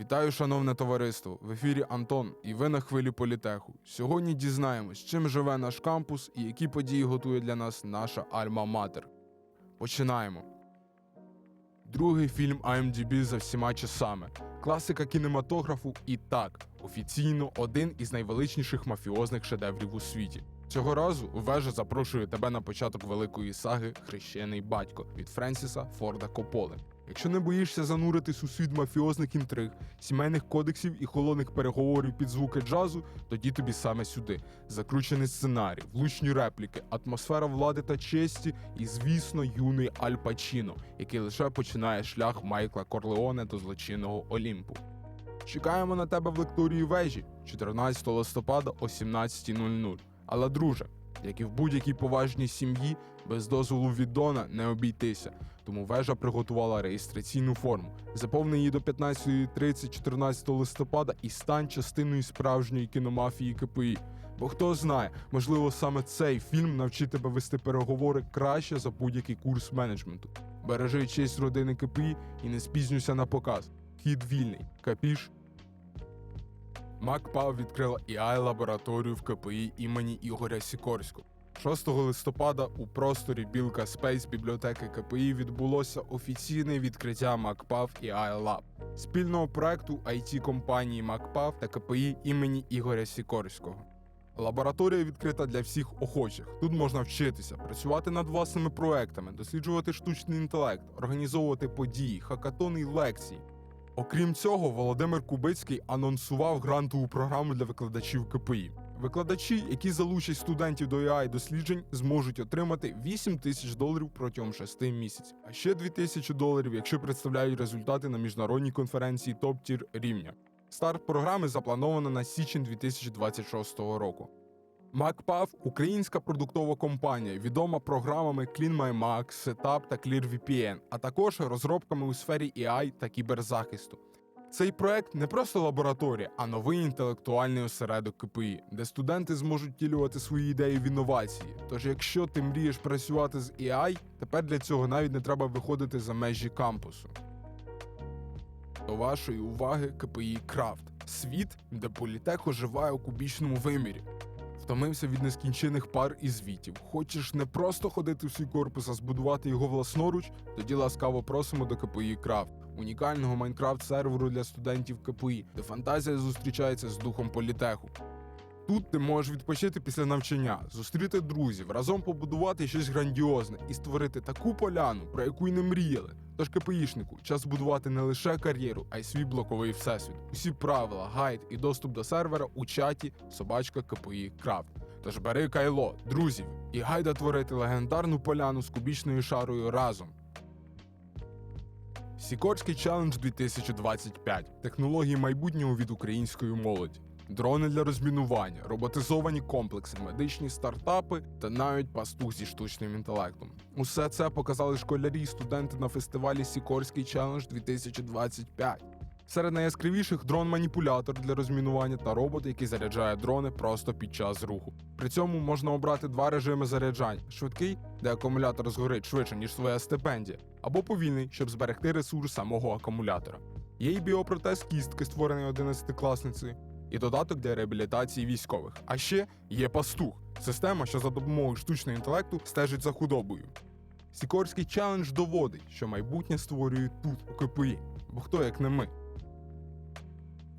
Вітаю, шановне товариство! В ефірі Антон, і ви на хвилі політеху. Сьогодні дізнаємось, чим живе наш кампус і які події готує для нас наша Альма-Матер. Починаємо. Другий фільм IMDb за всіма часами. Класика кінематографу і так, офіційно один із найвеличніших мафіозних шедеврів у світі. Цього разу вежа запрошує тебе на початок великої саги Хрещений батько від Френсіса Форда Кополи. Якщо не боїшся зануритись у світ мафіозних інтриг, сімейних кодексів і холодних переговорів під звуки джазу, тоді тобі саме сюди. Закручений сценарій, влучні репліки, атмосфера влади та честі і, звісно, юний Аль Пачіно, який лише починає шлях Майкла Корлеоне до злочинного Олімпу. Чекаємо на тебе в лекторії вежі 14 листопада о 17.00. Але, друже, як і в будь-якій поважній сім'ї, без дозволу від Дона не обійтися. Тому вежа приготувала реєстраційну форму. Заповни її до 15.30 14 листопада і стань частиною справжньої кіномафії КПІ. Бо хто знає, можливо, саме цей фільм навчить тебе вести переговори краще за будь-який курс менеджменту. Бережи честь родини КПІ і не спізнюйся на показ. Хід вільний. Капіш? МакПАВ відкрила ai лабораторію в КПІ імені Ігоря Сікорського. 6 листопада у просторі Білка Спейс бібліотеки КПІ відбулося офіційне відкриття МакПАВ і AI Lab, спільного проекту it компанії МакПАВ та КПІ імені Ігоря Сікорського. Лабораторія відкрита для всіх охочих. Тут можна вчитися, працювати над власними проектами, досліджувати штучний інтелект, організовувати події, хакатони й лекції. Окрім цього, Володимир Кубицький анонсував грантову програму для викладачів КПІ. Викладачі, які залучать студентів до ai досліджень, зможуть отримати 8 тисяч доларів протягом 6 місяців, а ще 2 тисячі доларів, якщо представляють результати на міжнародній конференції топ-тір рівня. Старт програми заплановано на січень 2026 року. MacPav – українська продуктова компанія, відома програмами CleanMyMac, Setup та ClearVPN, а також розробками у сфері AI та кіберзахисту. Цей проект не просто лабораторія, а новий інтелектуальний осередок КПІ, де студенти зможуть втілювати свої ідеї в інновації. Тож, якщо ти мрієш працювати з AI, тепер для цього навіть не треба виходити за межі кампусу. До вашої уваги КПІ Крафт світ, де політех оживає у кубічному вимірі. Втомився від нескінчених пар і звітів. Хочеш не просто ходити в свій корпус, а збудувати його власноруч? Тоді ласкаво просимо до КПІ Крафт, унікального майнкрафт-серверу для студентів КПІ, де фантазія зустрічається з духом політеху. Тут ти можеш відпочити після навчання, зустріти друзів, разом побудувати щось грандіозне і створити таку поляну, про яку й не мріяли. Тож КПІшнику час збудувати не лише кар'єру, а й свій блоковий всесвіт. Усі правила, гайд і доступ до сервера у чаті собачка КПІ Крафт. Тож бери кайло, друзів, і гайда творити легендарну поляну з кубічною шарою разом. Сікорський челендж 2025. Технології майбутнього від української молоді. Дрони для розмінування, роботизовані комплекси, медичні стартапи та навіть пастух зі штучним інтелектом. Усе це показали школярі і студенти на фестивалі Сікорський челендж 2025. Серед найяскравіших дрон-маніпулятор для розмінування та робот, який заряджає дрони просто під час руху. При цьому можна обрати два режими заряджання: швидкий, де акумулятор згорить швидше, ніж своя стипендія, або повільний, щоб зберегти ресурс самого акумулятора. Є й біопротез кістки, створений 11-класницею, і додаток для реабілітації військових. А ще є пастух система, що за допомогою штучного інтелекту стежить за худобою. Сікорський челендж доводить, що майбутнє створюють тут, у КПІ, бо хто як не ми.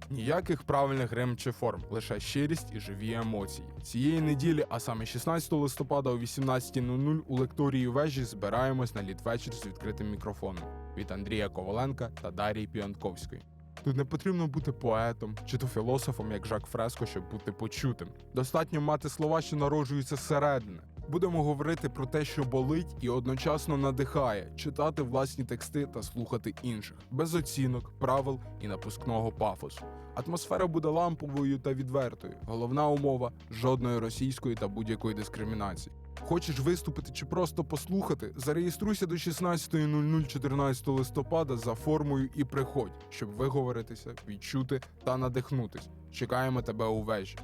Ніяких правильних грим чи форм, лише щирість і живі емоції. Цієї неділі, а саме 16 листопада о 18.00 у лекторії вежі збираємось на літвечір з відкритим мікрофоном від Андрія Коваленка та Дарії Піанковської. Тут не потрібно бути поетом чи то філософом, як Жак Фреско, щоб бути почутим. Достатньо мати слова, що народжуються зсередини. Будемо говорити про те, що болить і одночасно надихає, читати власні тексти та слухати інших, без оцінок, правил і напускного пафосу. Атмосфера буде ламповою та відвертою. Головна умова жодної російської та будь-якої дискримінації. Хочеш виступити чи просто послухати? Зареєструйся до 16.00 14 листопада за формою і приходь, щоб виговоритися, відчути та надихнутись. Чекаємо тебе у вежі.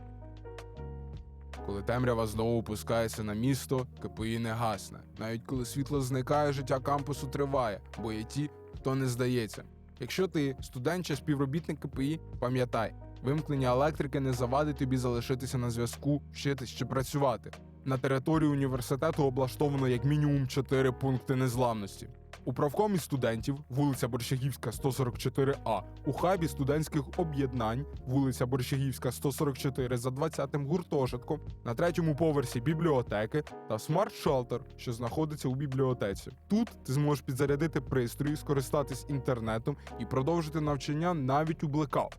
Коли темрява знову опускається на місто, КПІ не гасне. Навіть коли світло зникає, життя кампусу триває, бо є ті, хто не здається. Якщо ти студент чи співробітник КПІ, пам'ятай, вимкнення електрики не завадить тобі залишитися на зв'язку, вчитись чи працювати. На території університету облаштовано як мінімум 4 пункти незламності. У правкомі студентів вулиця Борщагівська 144А, у хабі студентських об'єднань вулиця Борщагівська 144 за 20-м гуртожитком, на третьому поверсі бібліотеки та Shelter, що знаходиться у бібліотеці. Тут ти зможеш підзарядити пристрої, скористатись інтернетом і продовжити навчання навіть у блекаут.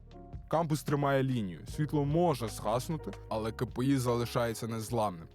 Кампус тримає лінію. Світло може згаснути, але КПІ залишається незламним.